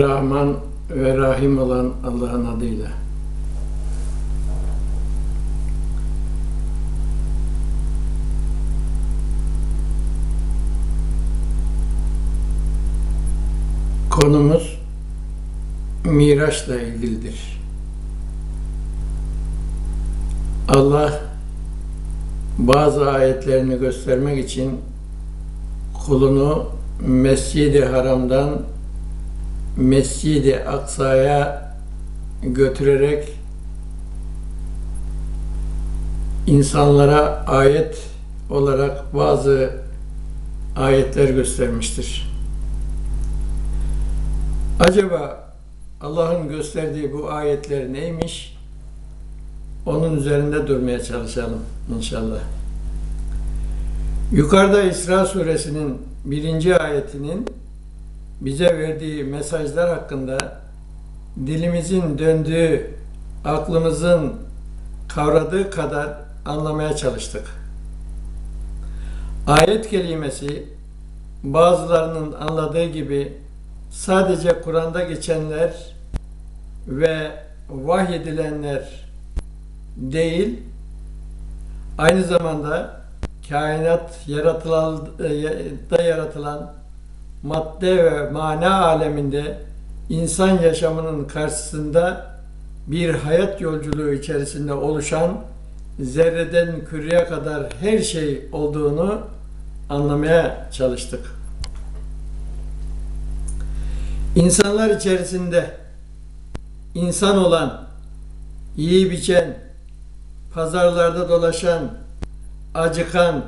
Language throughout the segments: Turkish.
Rahman ve Rahim olan Allah'ın adıyla. Konumuz Miraç'la ilgilidir. Allah bazı ayetlerini göstermek için kulunu Mescid-i Haram'dan Mescid-i Aksa'ya götürerek insanlara ayet olarak bazı ayetler göstermiştir. Acaba Allah'ın gösterdiği bu ayetler neymiş? Onun üzerinde durmaya çalışalım inşallah. Yukarıda İsra suresinin birinci ayetinin bize verdiği mesajlar hakkında dilimizin döndüğü, aklımızın kavradığı kadar anlamaya çalıştık. Ayet kelimesi bazılarının anladığı gibi sadece Kur'an'da geçenler ve vahyedilenler değil, aynı zamanda kainat yaratılan, da yaratılan madde ve mana aleminde insan yaşamının karşısında bir hayat yolculuğu içerisinde oluşan zerreden küreye kadar her şey olduğunu anlamaya çalıştık. İnsanlar içerisinde insan olan, iyi biçen, pazarlarda dolaşan, acıkan,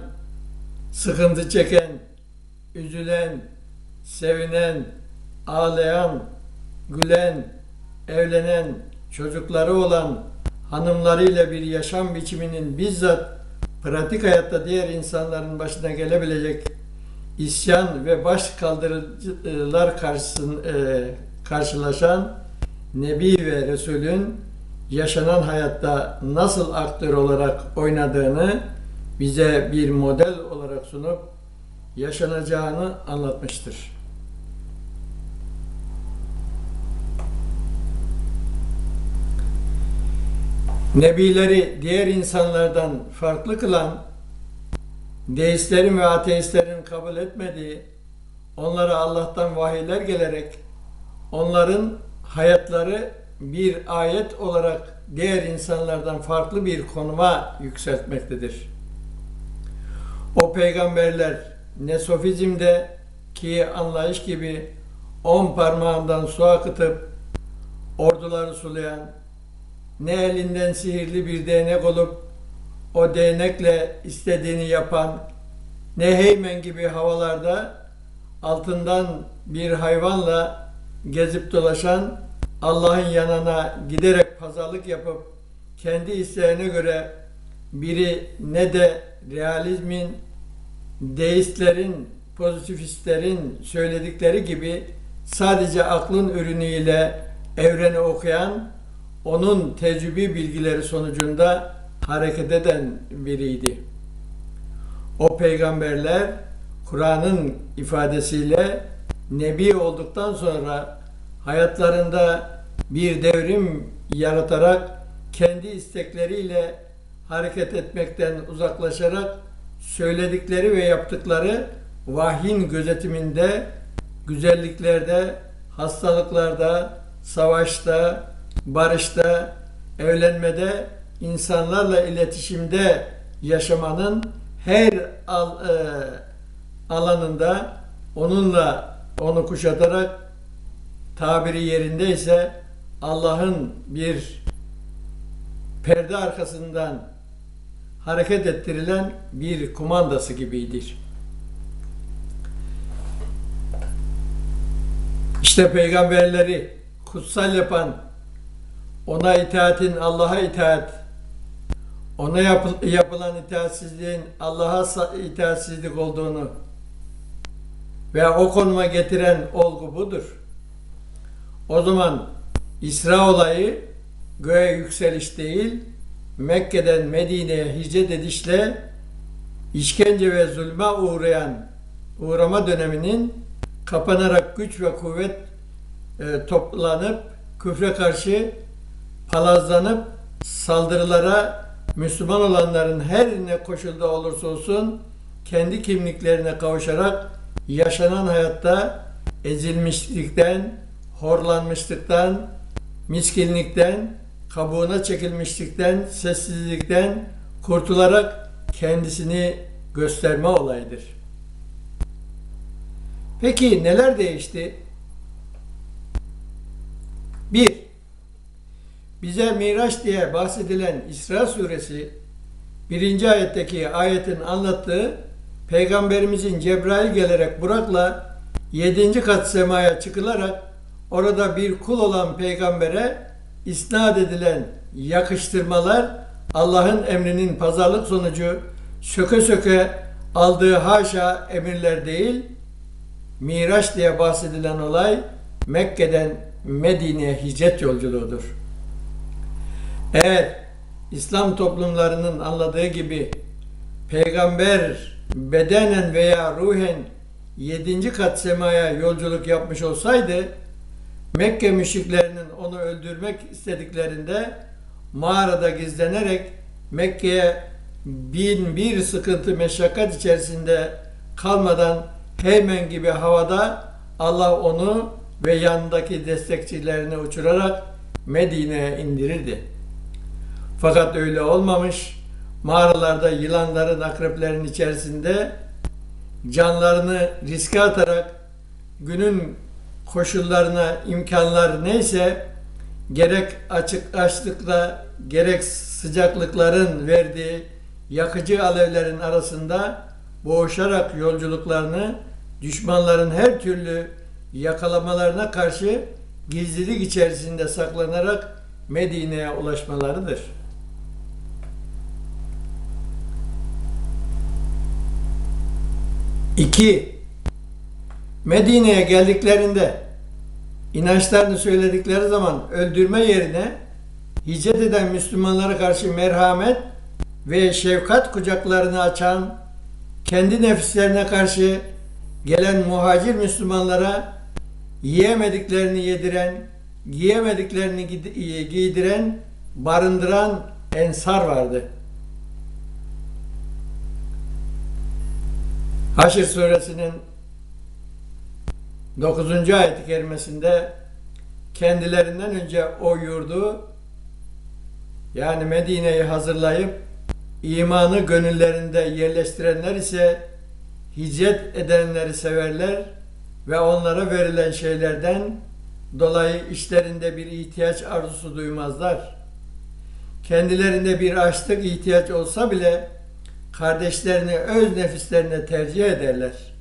sıkıntı çeken, üzülen, sevinen, ağlayan, gülen, evlenen, çocukları olan hanımlarıyla bir yaşam biçiminin bizzat pratik hayatta diğer insanların başına gelebilecek isyan ve baş kaldırıcılar e, karşılaşan Nebi ve Resulün yaşanan hayatta nasıl aktör olarak oynadığını bize bir model olarak sunup yaşanacağını anlatmıştır. Nebileri diğer insanlardan farklı kılan, deistlerin ve ateistlerin kabul etmediği, onlara Allah'tan vahiyler gelerek onların hayatları bir ayet olarak diğer insanlardan farklı bir konuma yükseltmektedir. O peygamberler ne sofizmde ki anlayış gibi on parmağından su akıtıp orduları sulayan, ne elinden sihirli bir değnek olup o değnekle istediğini yapan, ne heymen gibi havalarda altından bir hayvanla gezip dolaşan, Allah'ın yanına giderek pazarlık yapıp kendi isteğine göre biri ne de realizmin, deistlerin, pozitifistlerin söyledikleri gibi sadece aklın ürünüyle evreni okuyan, onun tecrübi bilgileri sonucunda hareket eden biriydi. O peygamberler Kur'an'ın ifadesiyle nebi olduktan sonra hayatlarında bir devrim yaratarak kendi istekleriyle hareket etmekten uzaklaşarak söyledikleri ve yaptıkları vahyin gözetiminde, güzelliklerde, hastalıklarda, savaşta, barışta, evlenmede, insanlarla iletişimde yaşamanın her al, e, alanında onunla onu kuşatarak tabiri yerindeyse Allah'ın bir perde arkasından hareket ettirilen bir kumandası gibidir. İşte peygamberleri kutsal yapan, ona itaatin Allah'a itaat, ona yapı, yapılan itaatsizliğin Allah'a itaatsizlik olduğunu ve o konuma getiren olgu budur. O zaman İsra olayı göğe yükseliş değil, Mekke'den Medine'ye hicret edişle işkence ve zulme uğrayan uğrama döneminin kapanarak güç ve kuvvet e, toplanıp küfre karşı palazlanıp saldırılara Müslüman olanların her ne koşulda olursa olsun kendi kimliklerine kavuşarak yaşanan hayatta ezilmişlikten, horlanmışlıktan, miskinlikten, kabuğuna çekilmişlikten, sessizlikten kurtularak kendisini gösterme olayıdır. Peki neler değişti? Bir, bize Miraç diye bahsedilen İsra suresi birinci ayetteki ayetin anlattığı Peygamberimizin Cebrail gelerek Burak'la yedinci kat semaya çıkılarak orada bir kul olan peygambere isnat edilen yakıştırmalar Allah'ın emrinin pazarlık sonucu söke söke aldığı haşa emirler değil, Miraç diye bahsedilen olay Mekke'den Medine'ye hicret yolculuğudur. Eğer İslam toplumlarının anladığı gibi peygamber bedenen veya ruhen yedinci kat semaya yolculuk yapmış olsaydı Mekke müşriklerinin onu öldürmek istediklerinde mağarada gizlenerek Mekke'ye bin bir sıkıntı meşakkat içerisinde kalmadan hemen gibi havada Allah onu ve yanındaki destekçilerini uçurarak Medine'ye indirirdi. Fakat öyle olmamış. Mağaralarda yılanların, akreplerin içerisinde canlarını riske atarak günün koşullarına, imkanlar neyse gerek açık açlıkla gerek sıcaklıkların verdiği yakıcı alevlerin arasında boğuşarak yolculuklarını düşmanların her türlü yakalamalarına karşı gizlilik içerisinde saklanarak Medine'ye ulaşmalarıdır. İki, Medine'ye geldiklerinde inançlarını söyledikleri zaman öldürme yerine hicret eden Müslümanlara karşı merhamet ve şefkat kucaklarını açan, kendi nefislerine karşı gelen muhacir Müslümanlara yiyemediklerini yediren, giyemediklerini giydiren, barındıran ensar vardı. Haşr suresinin 9. ayet-i kerimesinde kendilerinden önce o yurdu yani Medine'yi hazırlayıp imanı gönüllerinde yerleştirenler ise hicret edenleri severler ve onlara verilen şeylerden dolayı işlerinde bir ihtiyaç arzusu duymazlar. Kendilerinde bir açlık ihtiyaç olsa bile kardeşlerini öz nefislerine tercih ederler.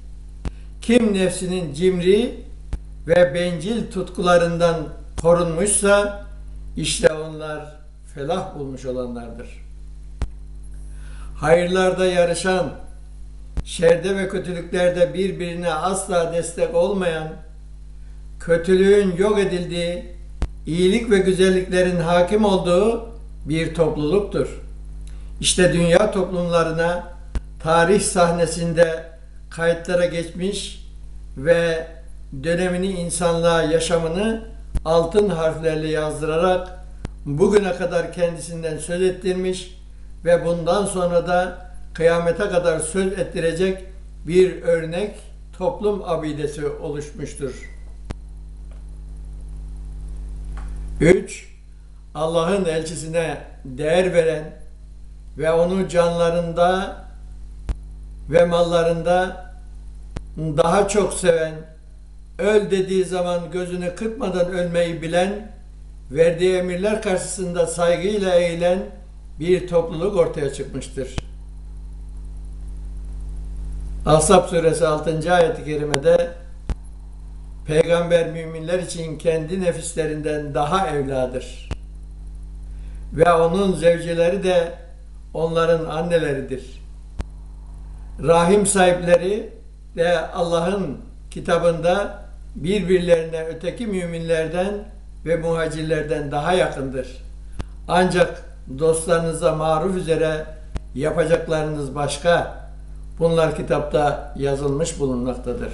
Kim nefsinin cimri ve bencil tutkularından korunmuşsa işte onlar felah bulmuş olanlardır. Hayırlarda yarışan, şerde ve kötülüklerde birbirine asla destek olmayan, kötülüğün yok edildiği, iyilik ve güzelliklerin hakim olduğu bir topluluktur. İşte dünya toplumlarına tarih sahnesinde kayıtlara geçmiş ve dönemini insanlığa yaşamını altın harflerle yazdırarak bugüne kadar kendisinden söz ettirmiş ve bundan sonra da kıyamete kadar söz ettirecek bir örnek toplum abidesi oluşmuştur. 3. Allah'ın elçisine değer veren ve onu canlarında ve mallarında daha çok seven, öl dediği zaman gözünü kırpmadan ölmeyi bilen, verdiği emirler karşısında saygıyla eğilen bir topluluk ortaya çıkmıştır. Ahzab suresi 6. ayet-i kerimede Peygamber müminler için kendi nefislerinden daha evladır. Ve onun zevcileri de onların anneleridir. Rahim sahipleri de Allah'ın kitabında birbirlerine öteki müminlerden ve muhacirlerden daha yakındır. Ancak dostlarınıza maruf üzere yapacaklarınız başka. Bunlar kitapta yazılmış bulunmaktadır.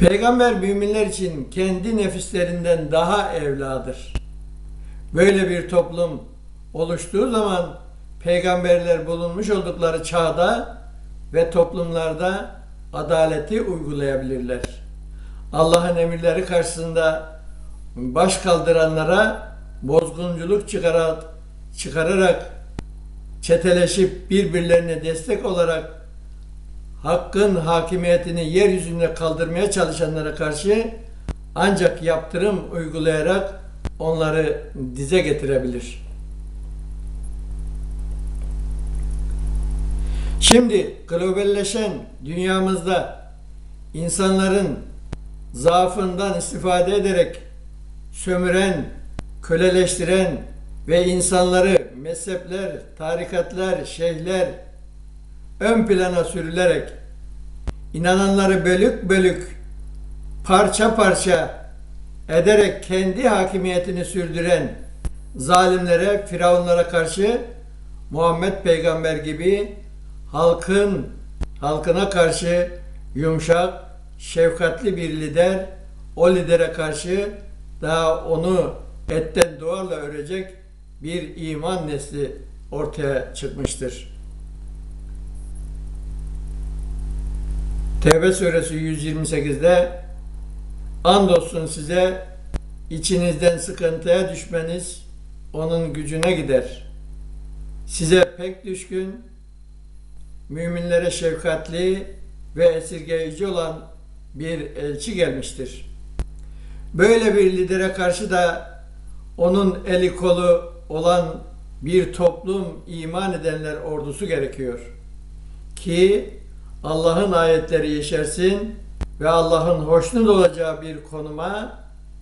Peygamber müminler için kendi nefislerinden daha evladır. Böyle bir toplum oluştuğu zaman peygamberler bulunmuş oldukları çağda ve toplumlarda adaleti uygulayabilirler. Allah'ın emirleri karşısında baş kaldıranlara bozgunculuk çıkararak, çıkararak çeteleşip birbirlerine destek olarak hakkın hakimiyetini yeryüzünde kaldırmaya çalışanlara karşı ancak yaptırım uygulayarak onları dize getirebilir. Şimdi globalleşen dünyamızda insanların zaafından istifade ederek sömüren, köleleştiren ve insanları mezhepler, tarikatlar, şeyhler ön plana sürülerek inananları bölük bölük parça parça ederek kendi hakimiyetini sürdüren zalimlere, firavunlara karşı Muhammed peygamber gibi halkın halkına karşı yumuşak, şefkatli bir lider, o lidere karşı daha onu etten duvarla örecek bir iman nesli ortaya çıkmıştır. Tevbe suresi 128'de andolsun size içinizden sıkıntıya düşmeniz onun gücüne gider. Size pek düşkün, müminlere şefkatli ve esirgeyici olan bir elçi gelmiştir. Böyle bir lidere karşı da onun eli kolu olan bir toplum iman edenler ordusu gerekiyor. Ki Allah'ın ayetleri yeşersin ve Allah'ın hoşnut olacağı bir konuma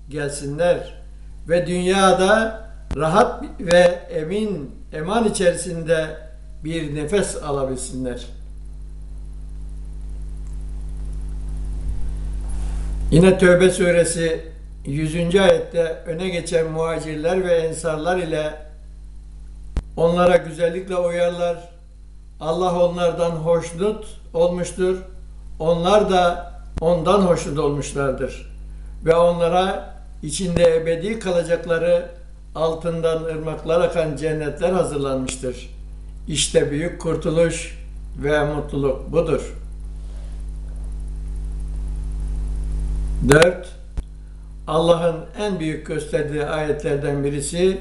gelsinler ve dünyada rahat ve emin eman içerisinde bir nefes alabilsinler. Yine Tövbe suresi 100. ayette öne geçen muhacirler ve ensarlar ile onlara güzellikle uyarlar. Allah onlardan hoşnut olmuştur. Onlar da ondan hoşnut olmuşlardır. Ve onlara içinde ebedi kalacakları altından ırmaklar akan cennetler hazırlanmıştır. İşte büyük kurtuluş ve mutluluk budur. 4. Allah'ın en büyük gösterdiği ayetlerden birisi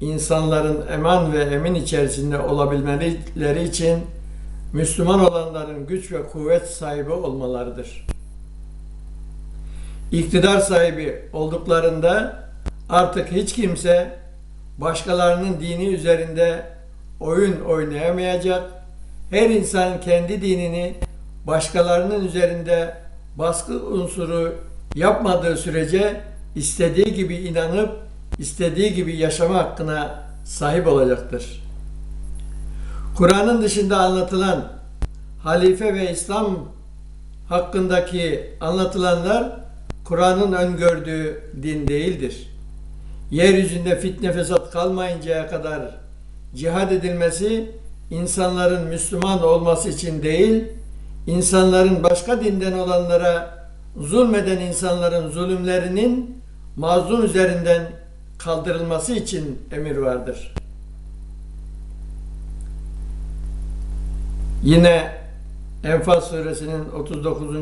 insanların eman ve emin içerisinde olabilmeleri için Müslüman olanların güç ve kuvvet sahibi olmalarıdır. İktidar sahibi olduklarında artık hiç kimse başkalarının dini üzerinde oyun oynayamayacak. Her insan kendi dinini başkalarının üzerinde baskı unsuru yapmadığı sürece istediği gibi inanıp istediği gibi yaşama hakkına sahip olacaktır. Kur'an'ın dışında anlatılan halife ve İslam hakkındaki anlatılanlar Kur'an'ın öngördüğü din değildir. Yeryüzünde fitne fesat kalmayıncaya kadar cihad edilmesi insanların Müslüman olması için değil, insanların başka dinden olanlara zulmeden insanların zulümlerinin mazlum üzerinden kaldırılması için emir vardır. Yine Enfal suresinin 39.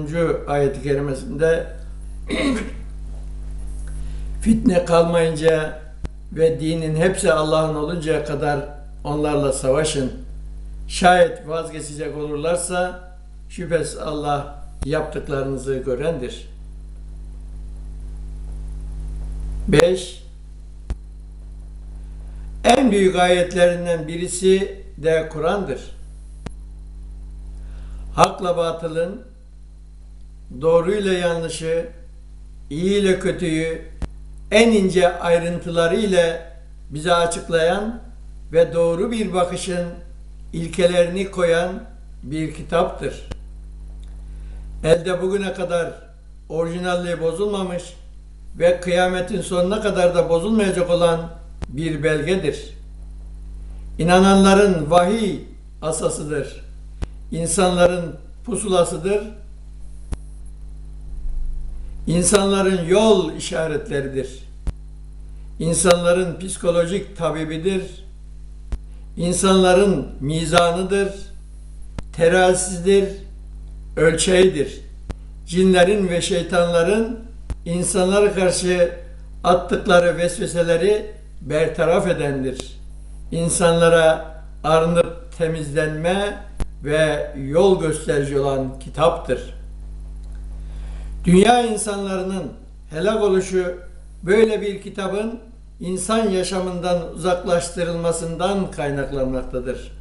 ayet-i kerimesinde fitne kalmayınca ve dinin hepsi Allah'ın oluncaya kadar onlarla savaşın. Şayet vazgeçecek olurlarsa şüphesiz Allah yaptıklarınızı görendir. 5. En büyük ayetlerinden birisi de Kur'an'dır. Hakla batılın, doğruyla yanlışı, iyi ile kötüyü en ince ayrıntıları ile bize açıklayan ve doğru bir bakışın ilkelerini koyan bir kitaptır. Elde bugüne kadar orijinalliği bozulmamış ve kıyametin sonuna kadar da bozulmayacak olan bir belgedir. İnananların vahiy asasıdır. İnsanların pusulasıdır. İnsanların yol işaretleridir. İnsanların psikolojik tabibidir. İnsanların mizanıdır. Terazisidir. Ölçeğidir. Cinlerin ve şeytanların insanlara karşı attıkları vesveseleri bertaraf edendir. İnsanlara arınıp temizlenme ve yol gösterici olan kitaptır. Dünya insanlarının helak oluşu böyle bir kitabın insan yaşamından uzaklaştırılmasından kaynaklanmaktadır.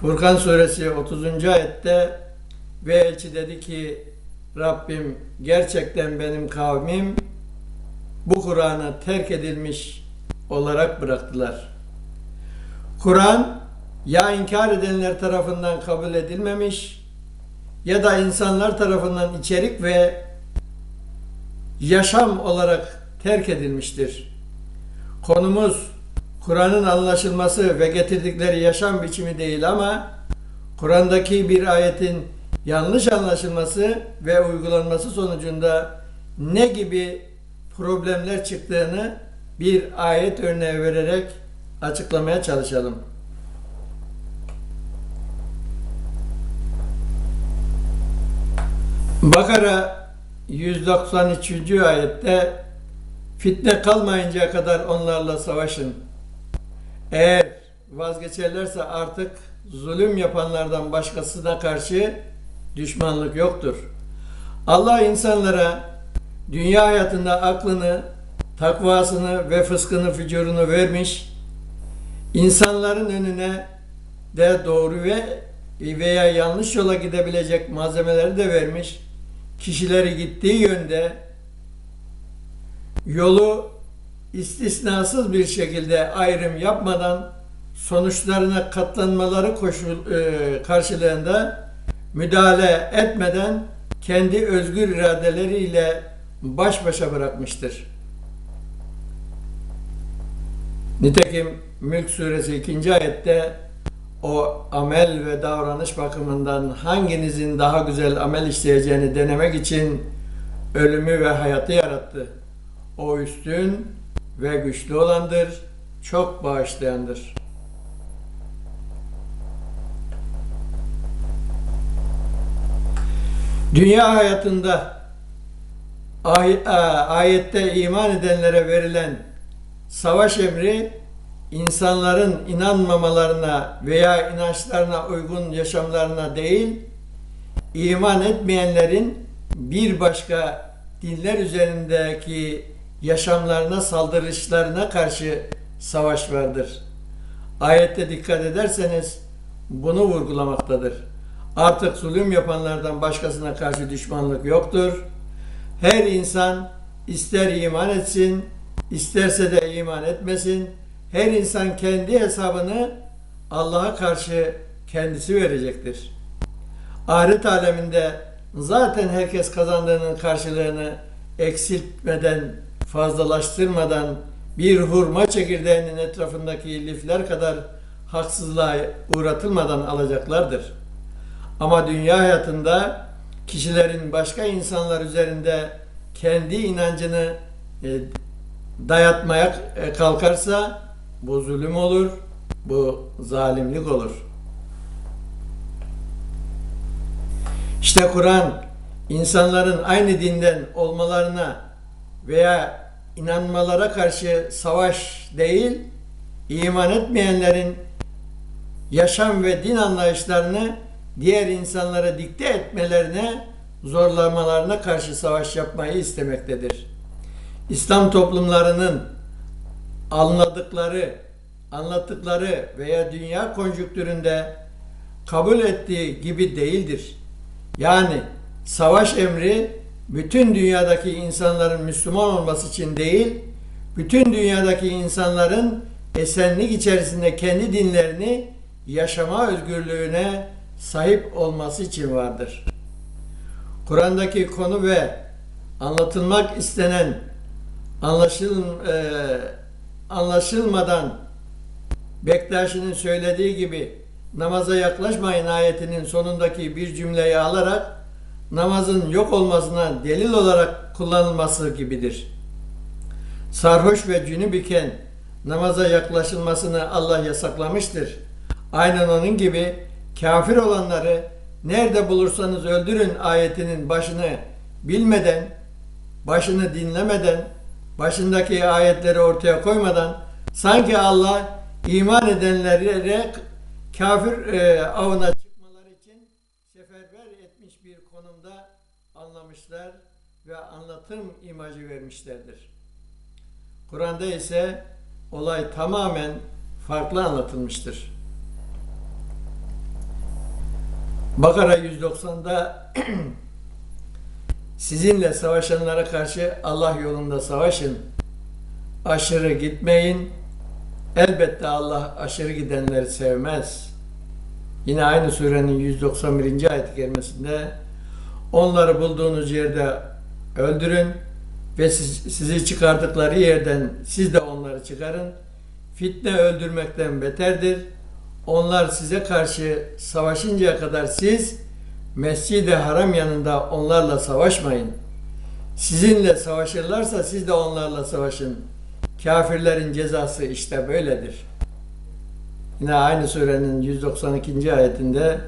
Furkan suresi 30. ayette ve elçi dedi ki Rabbim gerçekten benim kavmim bu Kur'an'ı terk edilmiş olarak bıraktılar. Kur'an ya inkar edenler tarafından kabul edilmemiş ya da insanlar tarafından içerik ve yaşam olarak terk edilmiştir. Konumuz Kur'an'ın anlaşılması ve getirdikleri yaşam biçimi değil ama Kur'an'daki bir ayetin yanlış anlaşılması ve uygulanması sonucunda ne gibi problemler çıktığını bir ayet örneği vererek açıklamaya çalışalım. Bakara 193. ayette fitne kalmayıncaya kadar onlarla savaşın. Eğer vazgeçerlerse artık zulüm yapanlardan başkasına karşı düşmanlık yoktur. Allah insanlara dünya hayatında aklını, takvasını ve fıskını, fücurunu vermiş, insanların önüne de doğru ve veya yanlış yola gidebilecek malzemeleri de vermiş, kişileri gittiği yönde yolu istisnasız bir şekilde ayrım yapmadan sonuçlarına katlanmaları koşul e, karşılığında müdahale etmeden kendi özgür iradeleriyle baş başa bırakmıştır. Nitekim Mülk suresi 2. ayette o amel ve davranış bakımından hanginizin daha güzel amel işleyeceğini denemek için ölümü ve hayatı yarattı. O üstün ve güçlü olandır, çok bağışlayandır. Dünya hayatında ay- a- ayette iman edenlere verilen savaş emri insanların inanmamalarına veya inançlarına uygun yaşamlarına değil, iman etmeyenlerin bir başka dinler üzerindeki yaşamlarına saldırışlarına karşı savaş vardır. Ayette dikkat ederseniz bunu vurgulamaktadır. Artık zulüm yapanlardan başkasına karşı düşmanlık yoktur. Her insan ister iman etsin, isterse de iman etmesin. Her insan kendi hesabını Allah'a karşı kendisi verecektir. Ahiret aleminde zaten herkes kazandığının karşılığını eksiltmeden, fazlalaştırmadan bir hurma çekirdeğinin etrafındaki lifler kadar haksızlığa uğratılmadan alacaklardır. Ama dünya hayatında kişilerin başka insanlar üzerinde kendi inancını e, dayatmaya e, kalkarsa bu zulüm olur, bu zalimlik olur. İşte Kur'an insanların aynı dinden olmalarına veya inanmalara karşı savaş değil, iman etmeyenlerin yaşam ve din anlayışlarını diğer insanlara dikte etmelerine, zorlamalarına karşı savaş yapmayı istemektedir. İslam toplumlarının anladıkları, anlattıkları veya dünya konjüktüründe kabul ettiği gibi değildir. Yani savaş emri bütün dünyadaki insanların Müslüman olması için değil, bütün dünyadaki insanların esenlik içerisinde kendi dinlerini yaşama özgürlüğüne sahip olması için vardır. Kur'an'daki konu ve anlatılmak istenen anlaşıl, e, anlaşılmadan Bektaşi'nin söylediği gibi namaza yaklaşmayın ayetinin sonundaki bir cümleyi alarak namazın yok olmasına delil olarak kullanılması gibidir. Sarhoş ve cünüp iken namaza yaklaşılmasını Allah yasaklamıştır. Aynen onun gibi kafir olanları nerede bulursanız öldürün ayetinin başını bilmeden, başını dinlemeden, başındaki ayetleri ortaya koymadan sanki Allah iman edenlere kafir e, avına ve anlatım imajı vermişlerdir. Kur'an'da ise olay tamamen farklı anlatılmıştır. Bakara 190'da sizinle savaşanlara karşı Allah yolunda savaşın. Aşırı gitmeyin. Elbette Allah aşırı gidenleri sevmez. Yine aynı surenin 191. ayet-i kerimesinde onları bulduğunuz yerde öldürün ve siz- sizi çıkardıkları yerden siz de onları çıkarın. Fitne öldürmekten beterdir. Onlar size karşı savaşıncaya kadar siz Mescid-i Haram yanında onlarla savaşmayın. Sizinle savaşırlarsa siz de onlarla savaşın. Kafirlerin cezası işte böyledir. Yine aynı surenin 192. ayetinde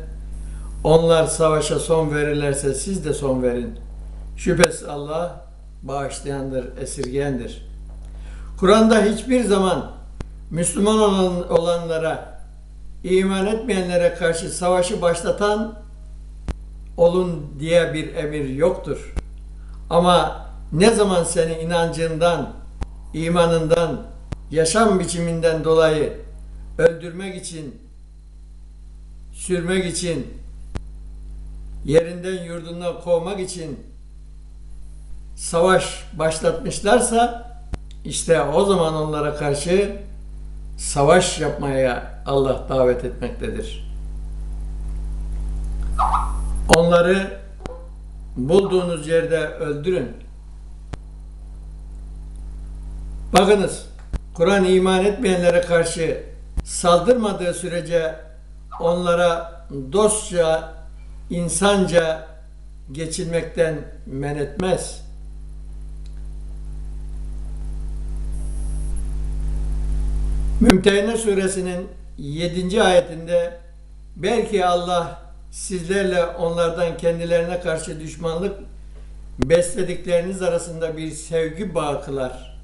onlar savaşa son verirlerse siz de son verin. Şüphesiz Allah bağışlayandır, esirgeyendir. Kur'an'da hiçbir zaman Müslüman olan, olanlara, iman etmeyenlere karşı savaşı başlatan olun diye bir emir yoktur. Ama ne zaman seni inancından, imanından, yaşam biçiminden dolayı öldürmek için, sürmek için, yerinden yurdundan kovmak için savaş başlatmışlarsa işte o zaman onlara karşı savaş yapmaya Allah davet etmektedir. Onları bulduğunuz yerde öldürün. Bakınız, Kur'an iman etmeyenlere karşı saldırmadığı sürece onlara dostça, insanca geçilmekten men etmez. Mümtehine suresinin 7. ayetinde belki Allah sizlerle onlardan kendilerine karşı düşmanlık besledikleriniz arasında bir sevgi bağı kılar.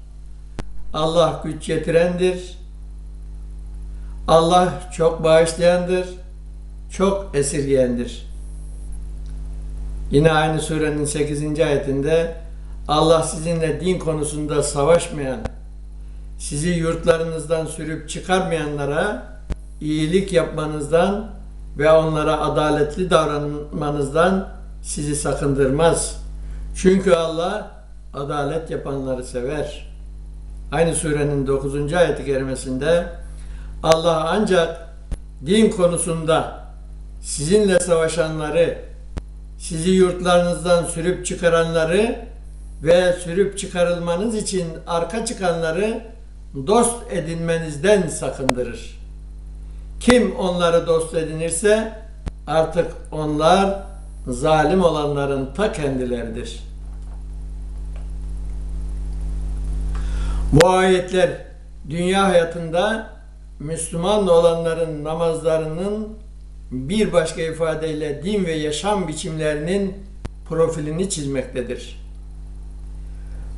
Allah güç yetirendir. Allah çok bağışlayandır. Çok esirgeyendir. Yine aynı surenin 8. ayetinde Allah sizinle din konusunda savaşmayan, sizi yurtlarınızdan sürüp çıkarmayanlara iyilik yapmanızdan ve onlara adaletli davranmanızdan sizi sakındırmaz. Çünkü Allah adalet yapanları sever. Aynı surenin 9. ayeti kerimesinde Allah ancak din konusunda sizinle savaşanları, sizi yurtlarınızdan sürüp çıkaranları ve sürüp çıkarılmanız için arka çıkanları dost edinmenizden sakındırır. Kim onları dost edinirse artık onlar zalim olanların ta kendileridir. Bu ayetler dünya hayatında Müslüman olanların namazlarının bir başka ifadeyle din ve yaşam biçimlerinin profilini çizmektedir.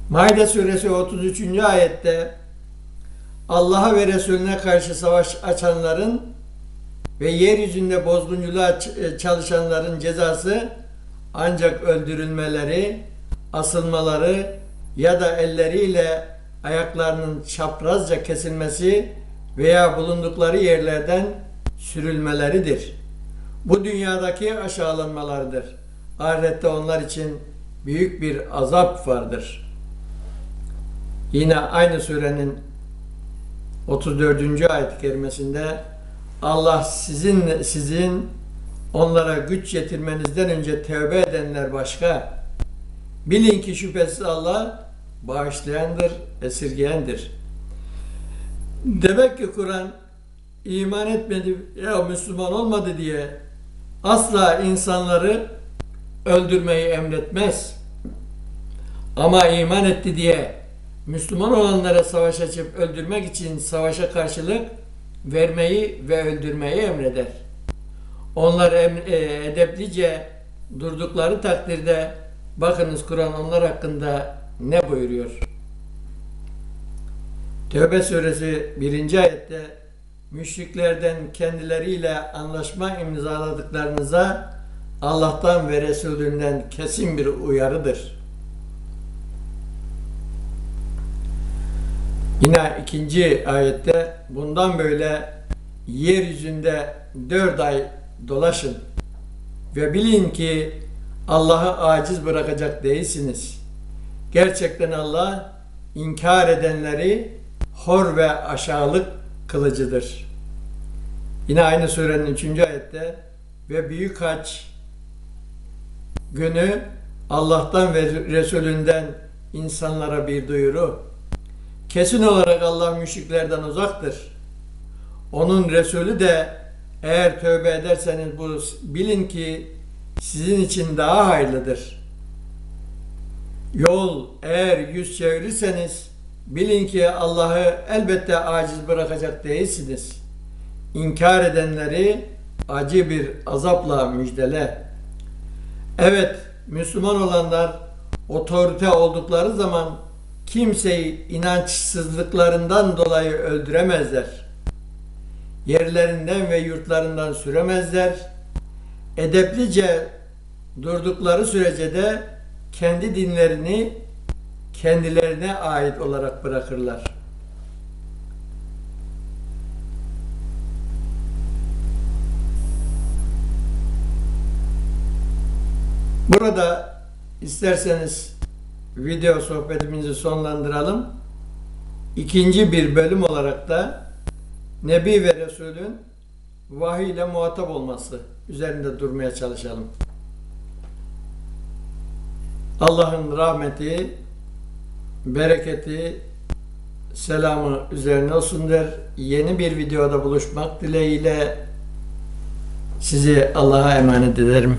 Maide suresi 33. ayette Allah'a ve Resulüne karşı savaş açanların ve yeryüzünde bozgunculuğa ç- çalışanların cezası ancak öldürülmeleri, asılmaları ya da elleriyle ayaklarının çaprazca kesilmesi veya bulundukları yerlerden sürülmeleridir. Bu dünyadaki aşağılanmalardır. Ahirette onlar için büyük bir azap vardır. Yine aynı surenin 34. ayet-i kerimesinde Allah sizin sizin onlara güç yetirmenizden önce tövbe edenler başka. Bilin ki şüphesiz Allah bağışlayandır, esirgeyendir. Demek ki Kur'an iman etmedi ya Müslüman olmadı diye asla insanları öldürmeyi emretmez. Ama iman etti diye Müslüman olanlara savaş açıp öldürmek için savaşa karşılık vermeyi ve öldürmeyi emreder. Onlar em- e, edeplice durdukları takdirde bakınız Kur'an onlar hakkında ne buyuruyor? Tevbe suresi 1. ayette müşriklerden kendileriyle anlaşma imzaladıklarınıza Allah'tan ve Resulünden kesin bir uyarıdır. Yine ikinci ayette bundan böyle yeryüzünde dört ay dolaşın ve bilin ki Allah'ı aciz bırakacak değilsiniz. Gerçekten Allah inkar edenleri hor ve aşağılık kılıcıdır. Yine aynı surenin 3. ayette ve büyük hac günü Allah'tan ve Resulünden insanlara bir duyuru. Kesin olarak Allah müşriklerden uzaktır. Onun Resulü de eğer tövbe ederseniz bu bilin ki sizin için daha hayırlıdır. Yol eğer yüz çevirirseniz bilin ki Allah'ı elbette aciz bırakacak değilsiniz. İnkar edenleri acı bir azapla müjdele. Evet, Müslüman olanlar otorite oldukları zaman kimseyi inançsızlıklarından dolayı öldüremezler. Yerlerinden ve yurtlarından süremezler. Edeplice durdukları sürece de kendi dinlerini kendilerine ait olarak bırakırlar. Burada isterseniz video sohbetimizi sonlandıralım. İkinci bir bölüm olarak da Nebi ve Resulün vahiy ile muhatap olması üzerinde durmaya çalışalım. Allah'ın rahmeti, bereketi, selamı üzerine olsun der. Yeni bir videoda buluşmak dileğiyle sizi Allah'a emanet ederim.